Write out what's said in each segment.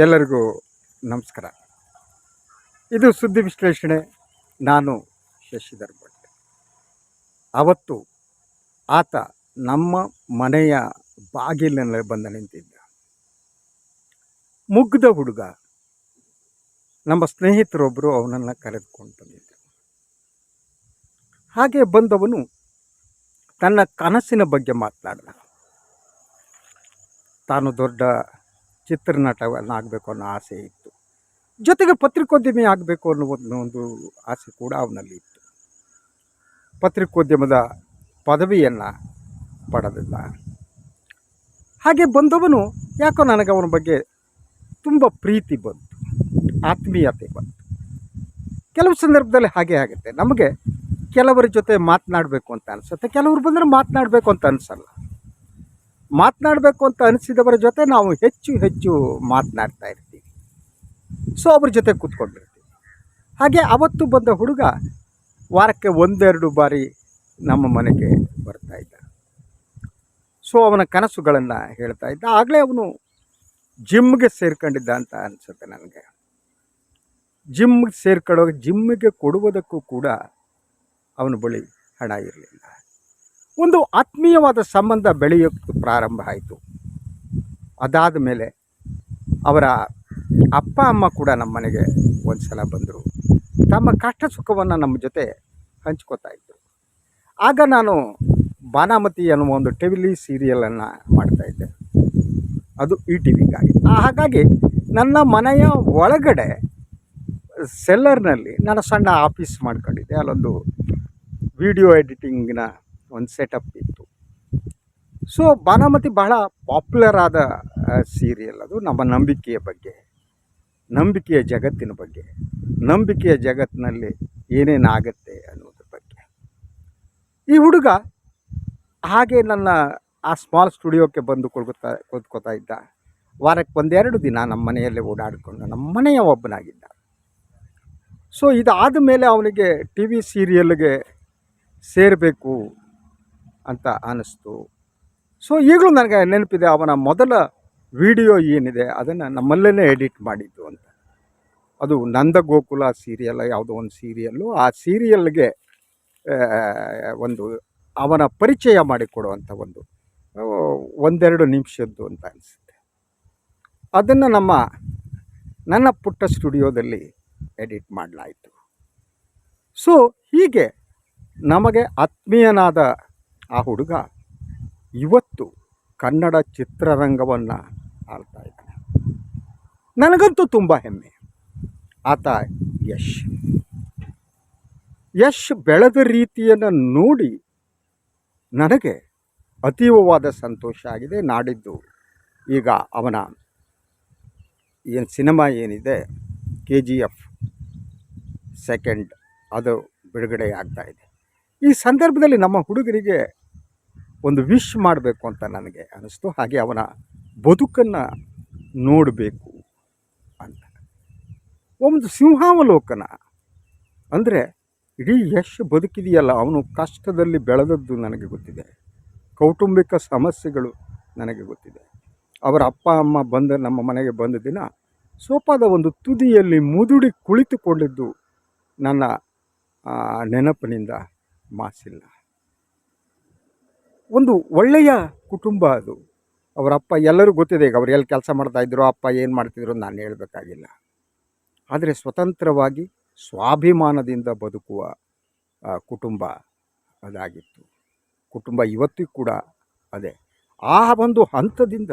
ಎಲ್ಲರಿಗೂ ನಮಸ್ಕಾರ. ಇದು ಸುದ್ದಿ ವಿಶ್ಲೇಷಣೆ. ನಾನು ಶಶಿಧರ್ ಭಟ್. ಅವತ್ತು ಆತ ನಮ್ಮ ಮನೆಯ ಬಾಗಿಲಿನಲ್ಲಿ ಬಂದ ನಿಂತಿದ್ದ. ಮುಗ್ಧ ಹುಡುಗ ನಮ್ಮ ಸ್ನೇಹಿತರೊಬ್ಬರು ಅವನನ್ನು ಕರೆದುಕೊಂಡು ಬಂದಿದ್ದರು ಹಾಗೆ ಬಂದವನು ತನ್ನ ಕನಸಿನ ಬಗ್ಗೆ ಮಾತನಾಡಿದ. ತಾನು ದೊಡ್ಡ ಚಿತ್ರನಟವನ್ನಾಗಬೇಕು ಅನ್ನೋ ಆಸೆ ಇತ್ತು. ಜೊತೆಗೆ ಪತ್ರಿಕೋದ್ಯಮಿ ಆಗಬೇಕು ಅನ್ನೋ ಒಂದು ಒಂದು ಆಸೆ ಕೂಡ ಅವನಲ್ಲಿ ಇತ್ತು. ಪತ್ರಿಕೋದ್ಯಮದ ಪದವಿಯನ್ನು ಪಡೆದಿಲ್ಲ ಹಾಗೆ ಬಂದವನು ಯಾಕೋ ನನಗೆ ಅವನ ಬಗ್ಗೆ ತುಂಬ ಪ್ರೀತಿ ಬಂತು, ಆತ್ಮೀಯತೆ ಬಂತು. ಕೆಲವು ಸಂದರ್ಭದಲ್ಲಿ ಹಾಗೆ ಆಗುತ್ತೆ. ನಮಗೆ ಕೆಲವರ ಜೊತೆ ಮಾತನಾಡಬೇಕು ಅಂತ ಅನಿಸುತ್ತೆ, ಕೆಲವರು ಬಂದರೆ ಮಾತನಾಡಬೇಕು ಅಂತ ಅನಿಸಲ್ಲ. ಮಾತನಾಡಬೇಕು ಅಂತ ಅನಿಸಿದವರ ಜೊತೆ ನಾವು ಹೆಚ್ಚು ಹೆಚ್ಚು ಮಾತನಾಡ್ತಾ ಇರ್ತೀವಿ. ಸೊ ಅವ್ರ ಜೊತೆ ಕೂತ್ಕೊಂಡಿರ್ತೀವಿ. ಹಾಗೆ ಅವತ್ತು ಬಂದ ಹುಡುಗ ವಾರಕ್ಕೆ ಒಂದೆರಡು ಬಾರಿ ನಮ್ಮ ಮನೆಗೆ ಬರ್ತಾ ಇದ್ದ. ಸೊ ಅವನ ಕನಸುಗಳನ್ನು ಹೇಳ್ತಾ ಇದ್ದ. ಆಗಲೇ ಅವನು ಜಿಮ್ಗೆ ಸೇರ್ಕೊಂಡಿದ್ದ ಅಂತ ಅನಿಸುತ್ತೆ ನನಗೆ. ಜಿಮ್ಗೆ ಸೇರ್ಕೊಳ್ಳೋ ಜಿಮ್ಮಿಗೆ ಕೊಡುವುದಕ್ಕೂ ಕೂಡ ಅವನ ಬಳಿ ಹಣ ಇರಲಿಲ್ಲ. ಒಂದು ಆತ್ಮೀಯವಾದ ಸಂಬಂಧ ಬೆಳೆಯೋಕ್ಕೆ ಪ್ರಾರಂಭ ಆಯಿತು. ಅದಾದ ಮೇಲೆ ಅವರ ಅಪ್ಪ, ಅಮ್ಮ ಕೂಡ ನಮ್ಮ ಮನೆಗೆ ಒಂದು ಸಲ ಬಂದರು. ತಮ್ಮ ಕಷ್ಟ ಸುಖವನ್ನು ನಮ್ಮ ಜೊತೆ ಹಂಚ್ಕೋತಾ ಇದ್ದರು ಆಗ ನಾನು ಬಾನಾಮತಿ ಅನ್ನುವ ಒಂದು ಟಿವಿಲಿ ಸೀರಿಯಲನ್ನು ಮಾಡ್ತಾಯಿದ್ದೆ ಅದು ಈ ಟಿ ವಿಗಾಗಿ ಹಾಗಾಗಿ ನನ್ನ ಮನೆಯ ಒಳಗಡೆ ಸೆಲ್ಲರ್ನಲ್ಲಿ ನಾನು ಸಣ್ಣ ಆಫೀಸ್ ಮಾಡ್ಕೊಂಡಿದ್ದೆ. ಅಲ್ಲೊಂದು ವಿಡಿಯೋ ಎಡಿಟಿಂಗಿನ ಒಂದು ಸೆಟಪ್ ಇತ್ತು. ಸೊ ಬಾನಾಮತಿ ಬಹಳ ಪಾಪ್ಯುಲರ್ ಆದ ಸೀರಿಯಲ್ ಅದು. ನಮ್ಮ ನಂಬಿಕೆಯ ಬಗ್ಗೆ, ನಂಬಿಕೆಯ ಜಗತ್ತಿನ ಬಗ್ಗೆ, ನಂಬಿಕೆಯ ಜಗತ್ತಿನಲ್ಲಿ ಏನೇನಾಗತ್ತೆ ಅನ್ನೋದ್ರ ಬಗ್ಗೆ. ಈ ಹುಡುಗ ಹಾಗೆ ನನ್ನ, ಆ ಸ್ಮಾಲ್ ಸ್ಟುಡಿಯೋಕ್ಕೆ ಬಂದು ಕೊಳ್ಕೊತಾ ಇದ್ದ. ವಾರಕ್ಕೆ ಒಂದೆರಡು ದಿನ ನಮ್ಮ ಮನೆಯಲ್ಲೇ ಓಡಾಡಿಕೊಂಡು ನಮ್ಮ ಮನೆಯ ಒಬ್ಬನಾಗಿದ್ದ. ಸೊ ಇದಾದ ಮೇಲೆ ಅವನಿಗೆ ಟಿ ವಿ ಸೀರಿಯಲ್ಗೆ ಸೇರಬೇಕು ಅಂತ ಅನ್ನಿಸ್ತು. ಸೊ ಈಗಲೂ ನನಗೆ ನೆನಪಿದೆ ಅವನ ಮೊದಲ ವಿಡಿಯೋ ಏನಿದೆ ಅದನ್ನು ನಮ್ಮಲ್ಲೇ ಎಡಿಟ್ ಮಾಡಿದ್ದು ಅಂತ. ಅದು ನಂದ ಗೋಕುಲ ಸೀರಿಯಲ್, ಯಾವುದೋ ಒಂದು ಸೀರಿಯಲ್ಲು. ಆ ಸೀರಿಯಲ್ಗೆ ಒಂದು ಅವನ ಪರಿಚಯ ಮಾಡಿಕೊಡುವಂಥ ಒಂದು ಒಂದೆರಡು ನಿಮಿಷದ್ದು ಅಂತ ಅನಿಸುತ್ತೆ. ಅದನ್ನು ನಮ್ಮ, ನನ್ನ ಪುಟ್ಟ ಸ್ಟುಡಿಯೋದಲ್ಲಿ ಎಡಿಟ್ ಮಾಡಲಾಯಿತು. ಸೊ ಹೀಗೆ ನಮಗೆ ಆತ್ಮೀಯನಾದ ಆ ಹುಡುಗ ಇವತ್ತು ಕನ್ನಡ ಚಿತ್ರರಂಗವನ್ನು ಆಳ್ತಾ ಇದ್ದಾನೆ. ನನಗಂತೂ ತುಂಬ ಹೆಮ್ಮೆ. ಆತ ಯಶ್. ಯಶ್ ಬೆಳೆದ ರೀತಿಯನ್ನು ನೋಡಿ ನನಗೆ ಅತೀವವಾದ ಸಂತೋಷ ಆಗಿದೆ. ನಾಡಿದ್ದು ಈಗ ಅವನ ಏನು ಸಿನಿಮಾ ಏನಿದೆ ಕೆ ಜಿ ಎಫ್ ಸೆಕೆಂಡ್ ಅದು ಬಿಡುಗಡೆ ಆಗ್ತಾಯಿದೆ ಈ ಸಂದರ್ಭದಲ್ಲಿ ನಮ್ಮ ಹುಡುಗರಿಗೆ ಒಂದು ವಿಶ್ ಮಾಡಬೇಕು ಅಂತ ನನಗೆ ಅನ್ನಿಸ್ತು ಹಾಗೆ ಅವನ ಬದುಕನ್ನು ನೋಡಬೇಕು ಅಂತ. ಒಂದು ಸಿಂಹಾವಲೋಕನ. ಅಂದರೆ ಇಡೀ ಯಶ್ ಬದುಕಿದೆಯಲ್ಲ, ಅವನು ಕಷ್ಟದಲ್ಲಿ ಬೆಳೆದದ್ದು ನನಗೆ ಗೊತ್ತಿದೆ. ಕೌಟುಂಬಿಕ ಸಮಸ್ಯೆಗಳು ನನಗೆ ಗೊತ್ತಿದೆ. ಅವರ ಅಪ್ಪ, ಅಮ್ಮ ಬಂದ, ನಮ್ಮ ಮನೆಗೆ ಬಂದ ದಿನ ಸೋಪಾದ ಒಂದು ತುದಿಯಲ್ಲಿ ಮುದುಡಿ ಕುಳಿತುಕೊಂಡಿದ್ದು ನನ್ನ ನೆನಪಿನಿಂದ ಮಾಸಿಲ್ಲ. ಒಂದು ಒಳ್ಳೆಯ ಕುಟುಂಬ ಅದು. ಅವರ ಅಪ್ಪ ಎಲ್ಲರೂ ಗೊತ್ತಿದೆ, ಈಗ ಅವ್ರು ಎಲ್ಲಿ ಕೆಲಸ ಮಾಡ್ತಾಯಿದ್ರು ಅಪ್ಪ ಏನು ಮಾಡ್ತಿದ್ರು ನಾನು ಹೇಳಬೇಕಾಗಿಲ್ಲ. ಆದರೆ ಸ್ವತಂತ್ರವಾಗಿ ಸ್ವಾಭಿಮಾನದಿಂದ ಬದುಕುವ ಕುಟುಂಬ ಅದಾಗಿತ್ತು. ಕುಟುಂಬ ಇವತ್ತಿಗೂ ಕೂಡ ಅದೇ. ಆ ಒಂದು ಹಂತದಿಂದ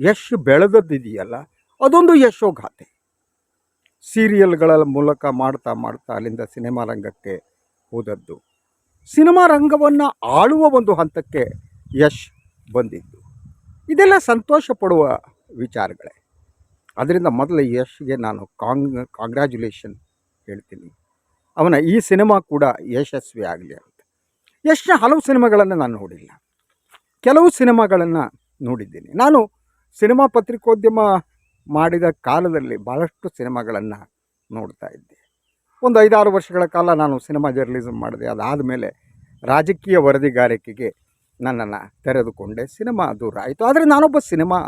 ಯಶ್ ಬೆಳೆದದ್ದಿದೆಯಲ್ಲ, ಅದೊಂದು ಯಶೋಗಾಥೆ. ಸೀರಿಯಲ್ಗಳ ಮೂಲಕ ಮಾಡ್ತಾ ಮಾಡ್ತಾ ಅಲ್ಲಿಂದ ಸಿನಿಮಾ ರಂಗಕ್ಕೆ ಹೋದದ್ದು. ಸಿನಿಮಾ ರಂಗವನ್ನು ಆಳುವ ಒಂದು ಹಂತಕ್ಕೆ ಯಶ್ ಬಂದಿದ್ದು. ಇದೆಲ್ಲ ಸಂತೋಷ ಪಡುವ ವಿಚಾರಗಳೇ. ಅದರಿಂದ ಮೊದಲು ಯಶ್ಗೆ ನಾನು ಕಾಂಗ್, ಕಾಂಗ್ರ್ಯಾಚುಲೇಷನ್ ಹೇಳ್ತೀನಿ. ಅವನ ಈ ಸಿನಿಮಾ ಕೂಡ ಯಶಸ್ವಿ ಆಗಲಿ ಅಂತ. ಯಶ್ನ ಹಲವು ಸಿನಿಮಾಗಳನ್ನು ನಾನು ನೋಡಿಲ್ಲ. ಕೆಲವು ಸಿನಿಮಾಗಳನ್ನು ನೋಡಿದ್ದೀನಿ. ನಾನು ಸಿನಿಮಾ ಪತ್ರಿಕೋದ್ಯಮ ಮಾಡಿದ ಕಾಲದಲ್ಲಿ ಭಾಳಷ್ಟು ಸಿನಿಮಾಗಳನ್ನು ನೋಡ್ತಾ ಇದ್ದೆ. ಒಂದು ಐದಾರು ವರ್ಷಗಳ ಕಾಲ ನಾನು ಸಿನಿಮಾ ಜರ್ನಲಿಸಮ್ ಮಾಡಿದೆ. ಅದಾದ ಮೇಲೆ ರಾಜಕೀಯ ವರದಿಗಾರಿಕೆಗೆ ನನ್ನನ್ನು ತೆರೆದುಕೊಂಡೆ. ಸಿನಿಮಾ ದೂರ ಆಯಿತು. ಆದರೆ ನಾನೊಬ್ಬ ಸಿನಿಮಾ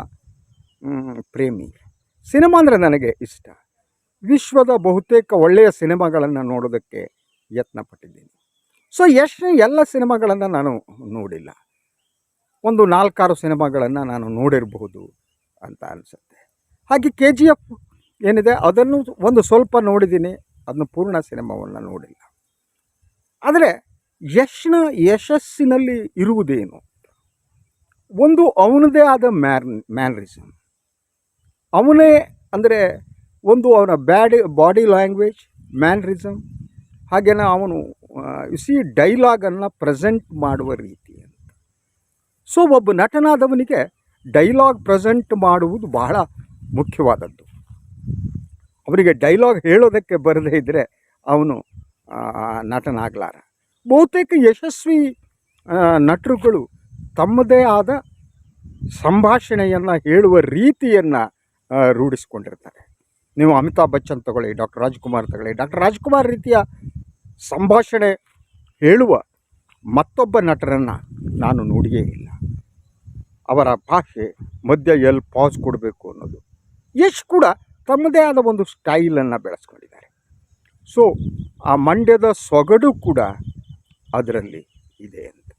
ಪ್ರೇಮಿ. ಸಿನಿಮಾ ಅಂದರೆ ನನಗೆ ಇಷ್ಟ. ವಿಶ್ವದ ಬಹುತೇಕ ಒಳ್ಳೆಯ ಸಿನಿಮಾಗಳನ್ನು ನೋಡೋದಕ್ಕೆ ಯತ್ನ ಪಟ್ಟಿದ್ದೀನಿ ಸೊ ಯಶ್ ಎಲ್ಲ ಸಿನಿಮಾಗಳನ್ನು ನಾನು ನೋಡಿಲ್ಲ. ಒಂದು ನಾಲ್ಕಾರು ಸಿನಿಮಾಗಳನ್ನು ನಾನು ನೋಡಿರಬಹುದು ಅಂತ ಅನಿಸುತ್ತೆ. ಹಾಗೆ ಕೆ ಜಿ ಎಫ್ ಏನಿದೆ, ಅದನ್ನು ಒಂದು ಸ್ವಲ್ಪ ನೋಡಿದ್ದೀನಿ. ಅದನ್ನು ಪೂರ್ಣ ಸಿನಿಮಾವನ್ನು ನೋಡಿಲ್ಲ. ಆದರೆ ಯಶ್ನ ಯಶಸ್ಸಿನಲ್ಲಿ ಇರುವುದೇನು? ಒಂದು ಅವನದೇ ಆದ ಮ್ಯಾನ್ ಮ್ಯಾನರಿಸಮ್ ಅವನೇ ಅಂದರೆ ಒಂದು ಅವನ ಬ್ಯಾಡಿ, ಬಾಡಿ ಲ್ಯಾಂಗ್ವೇಜ್ ಮ್ಯಾನರಿಸಮ್ ಹಾಗೆಯೇ ಅವನು ಸಿ ಡೈಲಾಗನ್ನು ಪ್ರೆಸೆಂಟ್ ಮಾಡುವ ರೀತಿ ಅಂತ. ಸೊ ಒಬ್ಬ ನಟನಾದವನಿಗೆ ಡೈಲಾಗ್ ಪ್ರೆಸೆಂಟ್ ಮಾಡುವುದು ಬಹಳ ಮುಖ್ಯವಾದದ್ದು. ಅವನಿಗೆ ಡೈಲಾಗ್ ಹೇಳೋದಕ್ಕೆ ಬರದೇ ಇದ್ದರೆ ಅವನು ನಟನಾಗಲಾರ. ಬಹುತೇಕ ಯಶಸ್ವಿ ನಟರುಗಳು ತಮ್ಮದೇ ಆದ ಸಂಭಾಷಣೆಯನ್ನು ಹೇಳುವ ರೀತಿಯನ್ನು ರೂಢಿಸ್ಕೊಂಡಿರ್ತಾರೆ. ನೀವು ಅಮಿತಾಬ್ ಬಚ್ಚನ್ ತಗೊಳ್ಳಿ, ಡಾಕ್ಟರ್ ರಾಜ್ಕುಮಾರ್ ತಗೊಳ್ಳಿ. ಡಾಕ್ಟರ್ ರಾಜ್ಕುಮಾರ್ ರೀತಿಯ ಸಂಭಾಷಣೆ ಹೇಳುವ ಮತ್ತೊಬ್ಬ ನಟರನ್ನು ನಾನು ನೋಡಿಯೇ ಇಲ್ಲ. ಅವರ ಭಾಷೆ ಮಧ್ಯ ಎಲ್ಲಿ ಪಾಸ್ ಕೊಡಬೇಕು ಅನ್ನೋದು. ಯಶ್ ಕೂಡ ತಮ್ಮದೇ ಆದ ಒಂದು ಸ್ಟೈಲನ್ನು ಬೆಳೆಸ್ಕೊಂಡಿದ್ದಾರೆ. ಸೊ ಆ ಮಂಡ್ಯದ ಸೊಗಡು ಕೂಡ ಅದರಲ್ಲಿ ಇದೆ ಅಂತ.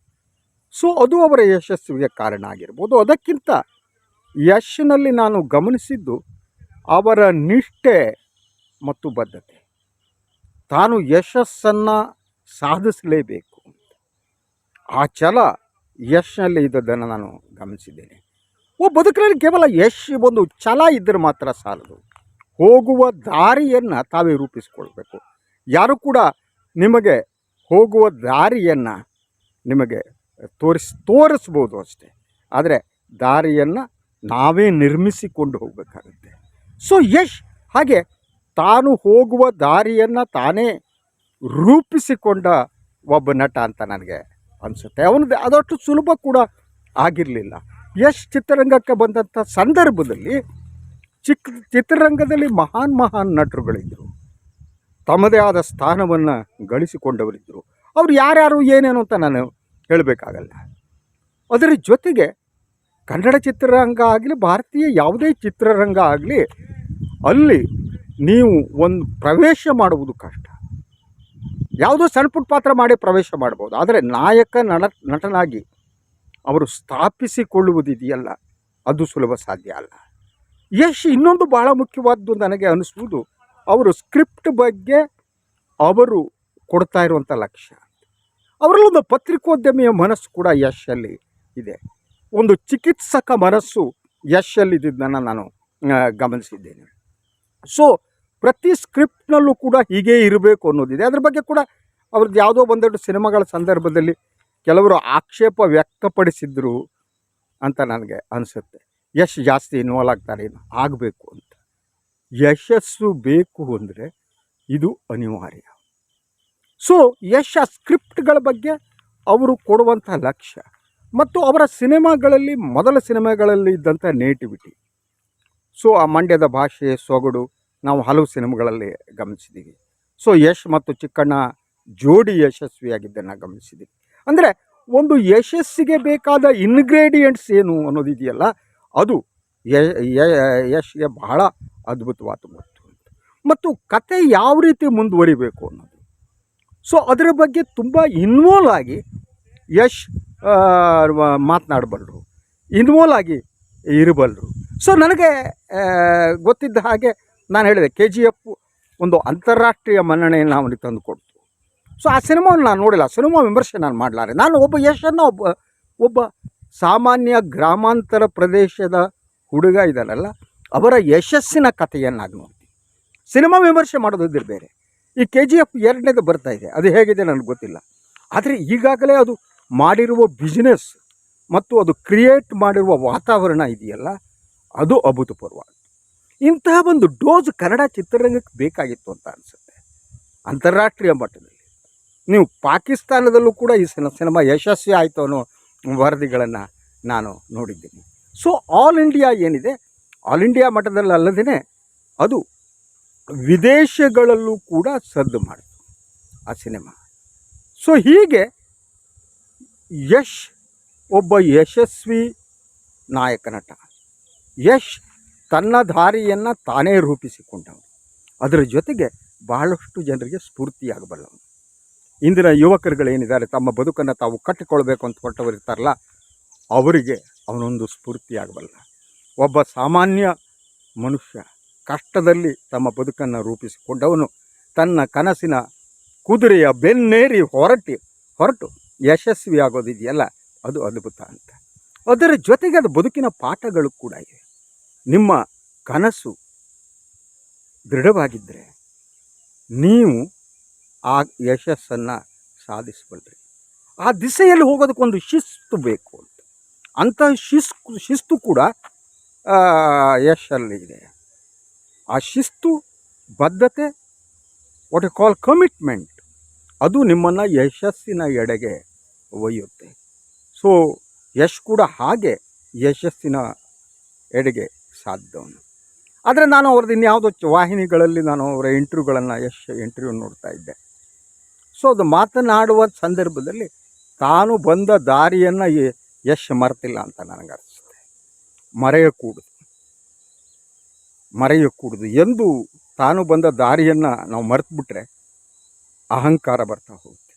ಸೊ ಅದು ಅವರ ಯಶಸ್ಸಿಗೆ ಕಾರಣ ಆಗಿರ್ಬೋದು. ಅದಕ್ಕಿಂತ ಯಶ್ನಲ್ಲಿ ನಾನು ಗಮನಿಸಿದ್ದು ಅವರ ನಿಷ್ಠೆ ಮತ್ತು ಬದ್ಧತೆ. ತಾನು ಯಶಸ್ಸನ್ನು ಸಾಧಿಸಲೇಬೇಕು ಆ ಛಲ ಯಶ್ನಲ್ಲಿ ಇದ್ದದ್ದನ್ನು ನಾನು ಗಮನಿಸಿದ್ದೇನೆ. ಓ, ಬದುಕಿನಲ್ಲಿ ಕೇವಲ ಯಶ್ ಒಂದು ಛಲ ಇದ್ದರೆ ಮಾತ್ರ ಸಾಲದು. ಹೋಗುವ ದಾರಿಯನ್ನು ತಾವೇ ರೂಪಿಸಿಕೊಳ್ಬೇಕು. ಯಾರು ಕೂಡ ನಿಮಗೆ ಹೋಗುವ ದಾರಿಯನ್ನು ನಿಮಗೆ ತೋರಿಸ್, ತೋರಿಸ್ಬೋದು ಅಷ್ಟೇ. ಆದರೆ ದಾರಿಯನ್ನು ನಾವೇ ನಿರ್ಮಿಸಿಕೊಂಡು ಹೋಗಬೇಕಾಗುತ್ತೆ. ಸೊ ಯಶ್ ಹಾಗೆ ತಾನು ಹೋಗುವ ದಾರಿಯನ್ನು ತಾನೇ ರೂಪಿಸಿಕೊಂಡ ಒಬ್ಬ ನಟ ಅಂತ ನನಗೆ ಅನಿಸುತ್ತೆ. ಅವನದು ಅದಷ್ಟು ಸುಲಭ ಕೂಡ ಆಗಿರಲಿಲ್ಲ. ಯಶ್ ಚಿತ್ರರಂಗಕ್ಕೆ ಬಂದಂಥ ಸಂದರ್ಭದಲ್ಲಿ ಚಿಕ್ಕ ಚಿತ್ರರಂಗದಲ್ಲಿ ಮಹಾನ್ ಮಹಾನ್ ನಟರುಗಳಿದ್ದರು ತಮ್ಮದೇ ಆದ ಸ್ಥಾನವನ್ನು ಗಳಿಸಿಕೊಂಡವರಿದ್ದರು ಅವ್ರು ಯಾರ್ಯಾರು, ಏನೇನು ಅಂತ ನಾನು ಹೇಳಬೇಕಾಗಲ್ಲ. ಅದರ ಜೊತೆಗೆ ಕನ್ನಡ ಚಿತ್ರರಂಗ ಆಗಲಿ, ಭಾರತೀಯ ಯಾವುದೇ ಚಿತ್ರರಂಗ ಆಗಲಿ, ಅಲ್ಲಿ ನೀವು ಒಂದು ಪ್ರವೇಶ ಮಾಡುವುದು ಕಷ್ಟ. ಯಾವುದೋ ಸಣ್ಣ ಪುಟ್ಟ ಪಾತ್ರ ಮಾಡಿ ಪ್ರವೇಶ ಮಾಡ್ಬೋದು. ಆದರೆ ನಾಯಕ, ನಟ, ನಟನಾಗಿ ಅವರು ಸ್ಥಾಪಿಸಿಕೊಳ್ಳುವುದಿದೆಯಲ್ಲ, ಅದು ಸುಲಭ ಸಾಧ್ಯ ಅಲ್ಲ. ಯಶ್ ಇನ್ನೊಂದು ಬಹಳ ಮುಖ್ಯವಾದ್ದು ನನಗೆ ಅನಿಸುವುದು ಅವರು ಸ್ಕ್ರಿಪ್ಟ್ ಬಗ್ಗೆ ಅವರು ಕೊಡ್ತಾ ಇರುವಂಥ ಲಕ್ಷ್ಯ. ಅವರಲ್ಲೊಂದು ಪತ್ರಿಕೋದ್ಯಮಿಯ ಮನಸ್ಸು ಕೂಡ ಯಶಲ್ಲಿ ಇದೆ. ಒಂದು ಚಿಕಿತ್ಸಕ ಮನಸ್ಸು ಯಶಲ್ಲಿದ್ದನ್ನು ನಾನು ಗಮನಿಸಿದ್ದೇನೆ. ಸೊ ಪ್ರತಿ ಸ್ಕ್ರಿಪ್ಟ್ನಲ್ಲೂ ಕೂಡ ಹೀಗೇ ಇರಬೇಕು ಅನ್ನೋದಿದೆ. ಅದ್ರ ಬಗ್ಗೆ ಕೂಡ ಅವ್ರದ್ದು ಯಾವುದೋ ಒಂದೆರಡು ಸಿನಿಮಾಗಳ ಸಂದರ್ಭದಲ್ಲಿ ಕೆಲವರು ಆಕ್ಷೇಪ ವ್ಯಕ್ತಪಡಿಸಿದ್ರು ಅಂತ ನನಗೆ ಅನಿಸುತ್ತೆ. ಯಶ್ ಜಾಸ್ತಿ ಇನ್ವಾಲ್ವ್ ಆಗ್ತಾರೆ ಆಗಬೇಕು ಅಂತ. ಯಶಸ್ಸು ಬೇಕು ಅಂದರೆ ಇದು ಅನಿವಾರ್ಯ. ಸೊ ಯಶ್ ಆ ಸ್ಕ್ರಿಪ್ಟ್ಗಳ ಬಗ್ಗೆ ಅವರು ಕೊಡುವಂಥ ಲಕ್ಷ್ಯ ಮತ್ತು ಅವರ ಸಿನಿಮಾಗಳಲ್ಲಿ ಮೊದಲ ಸಿನಿಮಾಗಳಲ್ಲಿ ಇದ್ದಂಥ ನೇಟಿವಿಟಿ ಸೊ ಆ ಮಂಡ್ಯದ ಭಾಷೆ ಸೊಗಡು ನಾವು ಹಲವು ಸಿನಿಮಾಗಳಲ್ಲಿ ಗಮನಿಸಿದ್ದೀವಿ. ಸೊ ಯಶ್ ಮತ್ತು ಚಿಕ್ಕಣ್ಣ ಜೋಡಿ ಯಶಸ್ವಿಯಾಗಿದ್ದನ್ನು ಗಮನಿಸಿದ್ದೀವಿ. ಅಂದರೆ, ಒಂದು ಯಶಸ್ಸಿಗೆ ಬೇಕಾದ ಇನ್ಗ್ರೇಡಿಯೆಂಟ್ಸ್ ಏನು ಅನ್ನೋದಿದೆಯಲ್ಲ ಅದು ಯಶ್ಗೆ ಬಹಳ ಅದ್ಭುತವಾದ ಮಾತು ಮತ್ತು ಕತೆ ಯಾವ ರೀತಿ ಮುಂದುವರಿಬೇಕು ಅನ್ನೋದು. ಸೊ ಅದರ ಬಗ್ಗೆ ತುಂಬ ಇನ್ವಾಲ್ವ್ ಆಗಿ ಯಶ್ ಮಾತನಾಡಬಲ್ಲರು. ಇನ್ವಾಲ್ವ್ ಆಗಿ ಇರಬಲ್ಲರು. ಸೊ ನನಗೆ ಗೊತ್ತಿದ್ದ ಹಾಗೆ ನಾನು ಹೇಳಿದೆ ಕೆ ಜಿ ಎಫ್ ಒಂದು ಅಂತಾರಾಷ್ಟ್ರೀಯ ಮನ್ನಣೆಯನ್ನು ಅವನಿಗೆ ತಂದು ಕೊಡ್ತು. ಸೊ ಆ ಸಿನಿಮಾವನ್ನು ನಾನು ನೋಡಿಲ್ಲ. ಸಿನಿಮಾ ವಿಮರ್ಶೆ ನಾನು ಮಾಡಲಾರೆ. ನಾನು ಒಬ್ಬ ಯಶನ್ನು ಒಬ್ಬ ಒಬ್ಬ ಸಾಮಾನ್ಯ ಗ್ರಾಮಾಂತರ ಪ್ರದೇಶದ ಹುಡುಗ ಇದ್ದಾರಲ್ಲ ಅವರ ಯಶಸ್ಸಿನ ಕಥೆಯನ್ನಾಗಿ ನೋಡ್ತೀನಿ ಸಿನಿಮಾ ವಿಮರ್ಶೆ ಮಾಡೋದಿದ್ರೆ ಬೇರೆ. ಈ ಕೆ ಜಿ ಎಫ್ ಎರಡನೇದು ಬರ್ತಾ ಇದೆ. ಅದು ಹೇಗಿದೆ ನನಗೆ ಗೊತ್ತಿಲ್ಲ. ಆದರೆ ಈಗಾಗಲೇ ಅದು ಮಾಡಿರುವ ಬಿಸ್ನೆಸ್ ಮತ್ತು ಅದು ಕ್ರಿಯೇಟ್ ಮಾಡಿರುವ ವಾತಾವರಣ ಇದೆಯಲ್ಲ, ಅದು ಅಭೂತಪೂರ್ವ ಇಂತಹ ಒಂದು ಡೋಸ್ ಕನ್ನಡ ಚಿತ್ರರಂಗಕ್ಕೆ ಬೇಕಾಗಿತ್ತು ಅಂತ ಅನಿಸುತ್ತೆ. ಅಂತಾರಾಷ್ಟ್ರೀಯ ಮಟ್ಟದಲ್ಲಿ. ನೀವು ಪಾಕಿಸ್ತಾನದಲ್ಲೂ ಕೂಡ ಈ ಸಿನ, ಸಿನಿಮಾ ಯಶಸ್ವಿ ಆಯಿತು ಅನ್ನೋ ವರದಿಗಳನ್ನು ನಾನು ನೋಡಿದ್ದೀನಿ. ಸೊ ಆಲ್ ಇಂಡಿಯಾ ಏನಿದೆ? ಆಲ್ ಇಂಡಿಯಾ ಮಟ್ಟದಲ್ಲಿ ಅಲ್ಲದೇ ಅದು ವಿದೇಶಗಳಲ್ಲೂ ಕೂಡ ಸದ್ದು ಮಾಡಿತು ಆ ಸಿನಿಮಾ. ಸೊ ಹೀಗೆ ಯಶ್ ಒಬ್ಬ ಯಶಸ್ವಿ ನಾಯಕ ನಟ. ಯಶ್ ತನ್ನ ದಾರಿಯನ್ನು ತಾನೇ ರೂಪಿಸಿಕೊಂಡವನು. ಅದರ ಜೊತೆಗೆ ಬಹಳಷ್ಟು ಜನರಿಗೆ ಸ್ಫೂರ್ತಿಯಾಗಬಲ್ಲವನು ಇಂದಿನ ಯುವಕರುಗಳೇನಿದ್ದಾರೆ ತಮ್ಮ ಬದುಕನ್ನು ತಾವು ಕಟ್ಟಿಕೊಳ್ಬೇಕು ಅಂತ ಹೊರಟವರು ಇರ್ತಾರಲ್ಲ, ಅವರಿಗೆ ಅವನೊಂದು ಸ್ಫೂರ್ತಿಯಾಗಬಲ್ಲ ಒಬ್ಬ ಸಾಮಾನ್ಯ ಮನುಷ್ಯ ಕಷ್ಟದಲ್ಲಿ ತಮ್ಮ ಬದುಕನ್ನು ರೂಪಿಸಿಕೊಂಡವನು, ತನ್ನ ಕನಸಿನ ಕುದುರೆಯ ಬೆನ್ನೇರಿ ಹೊರಟಿ, ಹೊರಟು ಯಶಸ್ವಿಯಾಗೋದಿದೆಯಲ್ಲ, ಅದು ಅದ್ಭುತ ಅಂತ. ಅದರ ಜೊತೆಗೆ ಅದು ಬದುಕಿನ ಪಾಠಗಳು ಕೂಡ ಇವೆ. ನಿಮ್ಮ ಕನಸು ದೃಢವಾಗಿದ್ದರೆ, ನೀವು ಆ ಯಶಸ್ಸನ್ನು ಸಾಧಿಸಬಲ್ರಿ ಆ ದಿಸೆಯಲ್ಲಿ ಹೋಗೋದಕ್ಕೊಂದು ಶಿಸ್ತು ಬೇಕು ಅಂತ. ಅಂಥ ಶಿಸ್ತು ಶಿಸ್ತು ಕೂಡ ಆ, ಯಶಲ್ಲಿ ಇದೆ. ಆ ಶಿಸ್ತು ಬದ್ಧತೆ ವಾಟ್ ಯು ಕಾಲ್ ಕಮಿಟ್ಮೆಂಟ್ ಅದು ನಿಮ್ಮನ್ನು ಯಶಸ್ಸಿನ ಎಡೆಗೆ ಒಯ್ಯುತ್ತೆ. ಸೊ ಯಶ್ ಕೂಡ ಹಾಗೆ ಯಶಸ್ಸಿನ ಎಡೆಗೆ ಸಾಧ್ಯವನು. ಆದರೆ ನಾನು ಅವ್ರದ್ದು ಇನ್ಯಾವುದೋ ವಾಹಿನಿಗಳಲ್ಲಿ ನಾನು ಅವರ ಇಂಟರ್ವ್ಯೂಗಳನ್ನು ಯಶ್ ಇಂಟರ್ವ್ಯೂ ನೋಡ್ತಾ ಇದ್ದೆ. ಸೊ ಅದು ಮಾತನಾಡುವ ಸಂದರ್ಭದಲ್ಲಿ ತಾನು ಬಂದ ದಾರಿಯನ್ನು ಯಶ್ ಮರೆತಿಲ್ಲ ಅಂತ ನನಗೆ ಅನಿಸುತ್ತೆ ಮರೆಯಕೂಡದು. ಮರೆಯಕೂಡದು. ಎಂದು ತಾನು ಬಂದ ದಾರಿಯನ್ನು ನಾವು ಮರೆತುಬಿಟ್ರೆ ಅಹಂಕಾರ ಬರ್ತಾ ಹೋಗುತ್ತೆ.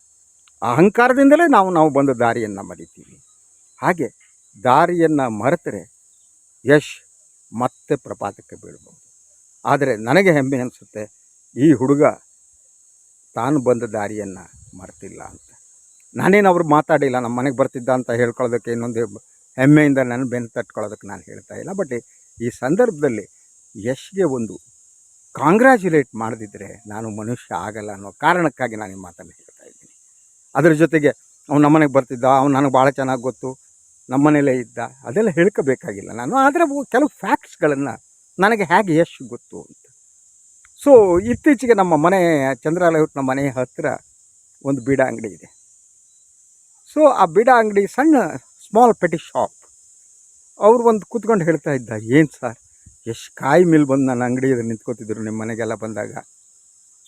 ಅಹಂಕಾರದಿಂದಲೇ ನಾವು ನಾವು ಬಂದ ದಾರಿಯನ್ನು ಮರಿತೀವಿ. ಹಾಗೆ ದಾರಿಯನ್ನು ಮರೆತರೆ ಯಶ್ ಮತ್ತೆ ಪ್ರಪಾತಕ್ಕೆ ಬೀಳಬಹುದು. ಆದರೆ ನನಗೆ ಹೆಮ್ಮೆ ಅನಿಸುತ್ತೆ, ಈ ಹುಡುಗ ತಾನು ಬಂದ ದಾರಿಯನ್ನು ಮರ್ತಿಲ್ಲ ಅಂತ. ನಾನೇನು ಅವ್ರು ಮಾತಾಡಿಲ್ಲ ನಮ್ಮ ಮನೆಗೆ ಬರ್ತಿದ್ದ ಅಂತ ಹೇಳ್ಕೊಳ್ಳೋದಕ್ಕೆ ಇನ್ನೊಂದು ಹೆಮ್ಮೆಯಿಂದ ನಾನು ಬೆನ್ನು ತಟ್ಕೊಳ್ಳೋದಕ್ಕೆ ನಾನು ಹೇಳ್ತಾ ಇಲ್ಲ. ಬಟ್ ಈ ಸಂದರ್ಭದಲ್ಲಿ ಯಶ್ಗೆ ಒಂದು ಕಾಂಗ್ರ್ಯಾಚುಲೇಟ್ ಮಾಡದಿದ್ದರೆ ನಾನು ಮನುಷ್ಯ ಆಗಲ್ಲ ಅನ್ನೋ ಕಾರಣಕ್ಕಾಗಿ ನಾನು ಈ ಮಾತನ್ನು ಹೇಳ್ತಾ ಇದ್ದೀನಿ. ಅದರ ಜೊತೆಗೆ ಅವ್ನು ನಮ್ಮನೆಗೆ ಬರ್ತಿದ್ದ, ಅವ್ನು ನನಗೆ ಭಾಳ ಚೆನ್ನಾಗಿ ಗೊತ್ತು ನಮ್ಮನೇಲೇ ಇದ್ದ, ಅದೆಲ್ಲ ಹೇಳ್ಕೋಬೇಕಾಗಿಲ್ಲ ನಾನು. ಆದರೆ ಕೆಲವು ಫ್ಯಾಕ್ಟ್ಸ್ಗಳನ್ನು ನನಗೆ ಹೇಗೆ ಯಶ್ ಗೊತ್ತು ಅಂತ. ಸೊ ಇತ್ತೀಚೆಗೆ ನಮ್ಮ ಮನೆ ನಮ್ಮ ಮನೆ ಹತ್ತಿರ ಒಂದು ಬೀಡ ಅಂಗಡಿ ಇದೆ. ಸೊ ಆ ಬೀಡ ಅಂಗಡಿ ಸಣ್ಣ ಸ್ಮಾಲ್ ಪೆಟಿ ಶಾಪ್ ಅವ್ರು ಒಂದು ಕೂತ್ಕೊಂಡು ಹೇಳ್ತಾ ಇದ್ದ, ಏನು ಸರ್? ಎಷ್ಟು ಕಾಯಿ ಮಿಲ್ ಬಂದು ನನ್ನ ಅಂಗಡಿ ಎದುರು ನಿಂತ್ಕೋತಿದ್ರು ನಿಮ್ಮ ಮನೆಗೆಲ್ಲ ಬಂದಾಗ?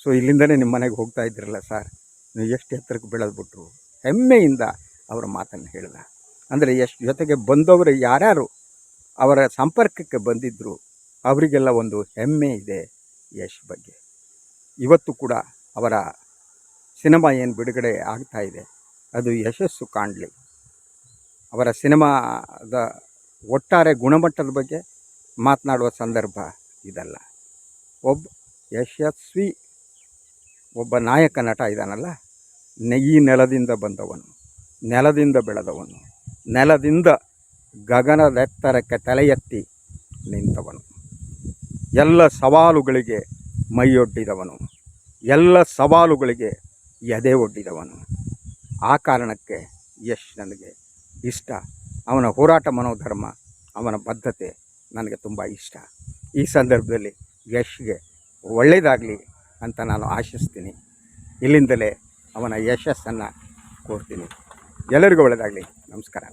ಸೊ ಇಲ್ಲಿಂದನೇ ನಿಮ್ಮ ಮನೆಗೆ ಹೋಗ್ತಾ ಇದ್ರಲ್ಲ ಸರ್? ನೀವು ಎಷ್ಟು ಎತ್ತರಕ್ಕೆ ಬೆಳೆದ್ಬಿಟ್ರು? ಹೆಮ್ಮೆಯಿಂದ ಅವರ ಮಾತನ್ನು ಹೇಳಿದ. ಅಂದರೆ ಎಷ್ಟು ಜೊತೆಗೆ ಬಂದವರು ಯಾರ್ಯಾರು, ಅವರ ಸಂಪರ್ಕಕ್ಕೆ ಬಂದಿದ್ದರು ಅವರಿಗೆಲ್ಲ ಒಂದು ಹೆಮ್ಮೆ ಇದೆ. ಯಶ್ ಬಗ್ಗೆ. ಇವತ್ತು ಕೂಡ ಅವರ ಸಿನಿಮಾ ಏನು ಬಿಡುಗಡೆ ಆಗ್ತಾ ಇದೆ, ಅದು ಯಶಸ್ಸು ಕಾಣಲಿ. ಅವರ ಸಿನಿಮಾದ ಒಟ್ಟಾರೆ ಗುಣಮಟ್ಟದ ಬಗ್ಗೆ ಮಾತನಾಡುವ ಸಂದರ್ಭ ಇದಲ್ಲ. ಒಬ್ಬ ಯಶಸ್ವಿ ಒಬ್ಬ ನಾಯಕ ನಟ ಇದ್ದಾನಲ್ಲ ಈ ನೆಲದಿಂದ ಬಂದವನು, ನೆಲದಿಂದ ಬೆಳೆದವನು, ನೆಲದಿಂದ ಗಗನದೆತ್ತರಕ್ಕೆ ತಲೆ ಎತ್ತಿ ನಿಂತವನು. ಎಲ್ಲ ಸವಾಲುಗಳಿಗೆ ಮೈಯೊಡ್ಡಿದವನು. ಎಲ್ಲ ಸವಾಲುಗಳಿಗೆ ಎದೆ ಒಡ್ಡಿದವನು. ಆ ಕಾರಣಕ್ಕೆ ಯಶ್ ನನಗೆ ಇಷ್ಟ. ಅವನ ಹೋರಾಟ ಮನೋಧರ್ಮ, ಅವನ ಬದ್ಧತೆ ನನಗೆ ತುಂಬ ಇಷ್ಟ. ಈ ಸಂದರ್ಭದಲ್ಲಿ ಯಶ್ಗೆ ಒಳ್ಳೆಯದಾಗಲಿ ಅಂತ ನಾನು ಆಶಿಸ್ತೀನಿ. ಇಲ್ಲಿಂದಲೇ ಅವನ ಯಶಸ್ಸನ್ನು ಕೋರ್ತೀನಿ. ಎಲ್ಲರಿಗೂ ಒಳ್ಳೆಯದಾಗಲಿ ನಮಸ್ಕಾರ.